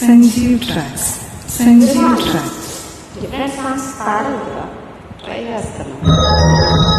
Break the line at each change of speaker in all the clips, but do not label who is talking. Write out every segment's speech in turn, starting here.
Sanjeev tracks Sanjeev tracks
different songs పాడాలి కదా try చేస్తున్నాం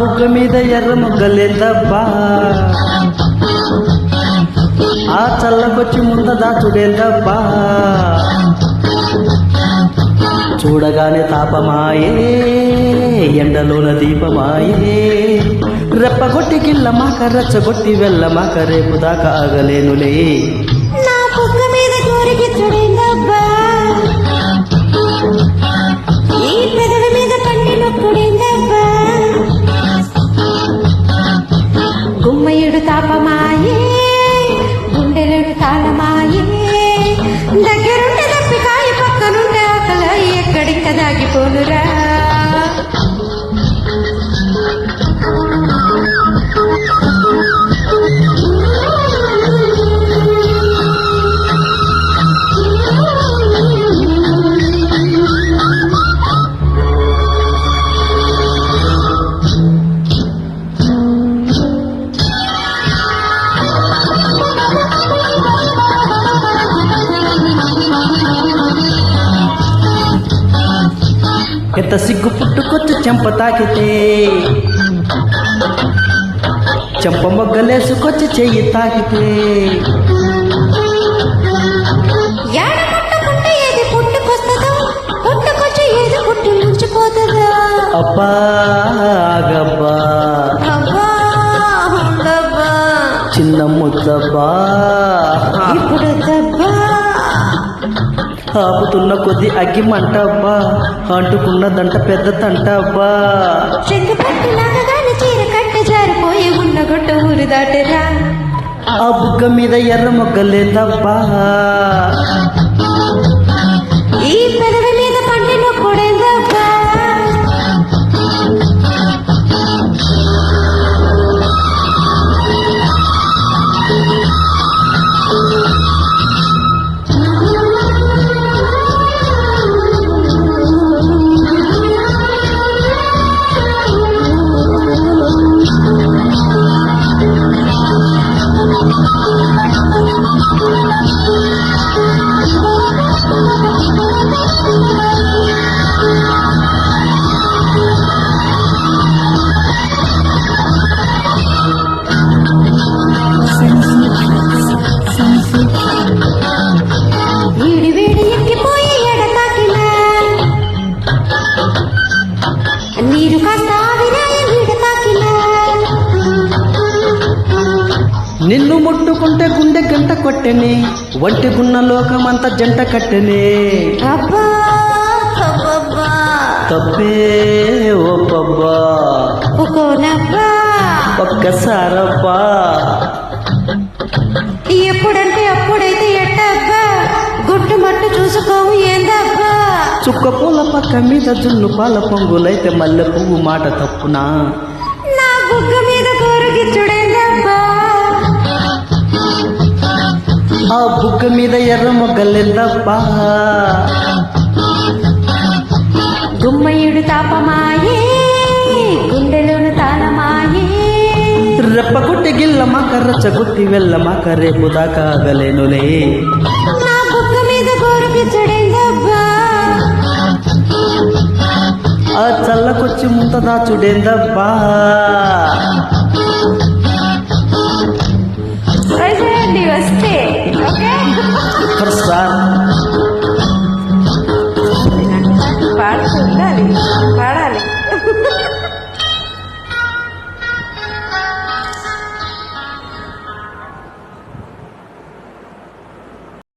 బుగ్గ మీద ఎర్ర ముగ్గలేందబ్బా. ఆ చల్లకొచ్చి ముంద దాచుడేందబ్బా. చూడగానే తాపమాయే ఎండలోన దీపమాయే. రెప్పగొట్టి గిల్లమాక రెచ్చగొట్టి వెళ్ళమాక రేపు దాకా ఆగలేనులే. ఎంత సిగ్గు పుట్టుకొచ్చి చెంప తాకితే. చెంప మొగ్గలేసుకొచ్చి చెయ్యి తాకితే. అబ్బా చిన్న ముద్దబ్బా.
ఇప్పుడు దబ్బా.
ఆపుతున్న కొద్ది అగ్గి మంటబ్బా అంటుకున్నదంట పెద్ద
ఊరు దాటరా.
ఆ బుగ్గ మీద ఎర్ర మొగ్గలేదబ్బా
Thank you.
నిన్ను ముట్టుకుంటే గుండె గంట కొట్టెని వంటి గున్న లోకమంత జంట కట్టెనే. తప్పే ఓ పబ్బా. ఒక్కసారబ్బా.
ఎప్పుడంటే అప్పుడైతే ఎట్టబ్బా గుట్టు మట్టు చూసుకోవు ఏందబ్బా
చుక్క పూల పక్క మీద జున్ను పాల పొంగులైతే మల్లె పువ్వు మాట తప్పునా?
నా బుగ్గ మీద కోరగిచ్చుడేందబ్బా
ఆ బుగ్గ మీద ఎర్ర మొగ్గలేదబ్బా.
గుమ్మయుడు తాపమాయే గుండెలోను తాళమాయే
రెప్పగొట్టి గిల్లమాక రచ్చగొట్టి వెళ్ళమాక రేపు దాకా ఆగలేనులే
నా బుగ్గ మీద కోరగిచ్చుడేందబ్బా
ఆ చల్లకొచ్చి ముంత దాచుడేందబ్బా. Okay.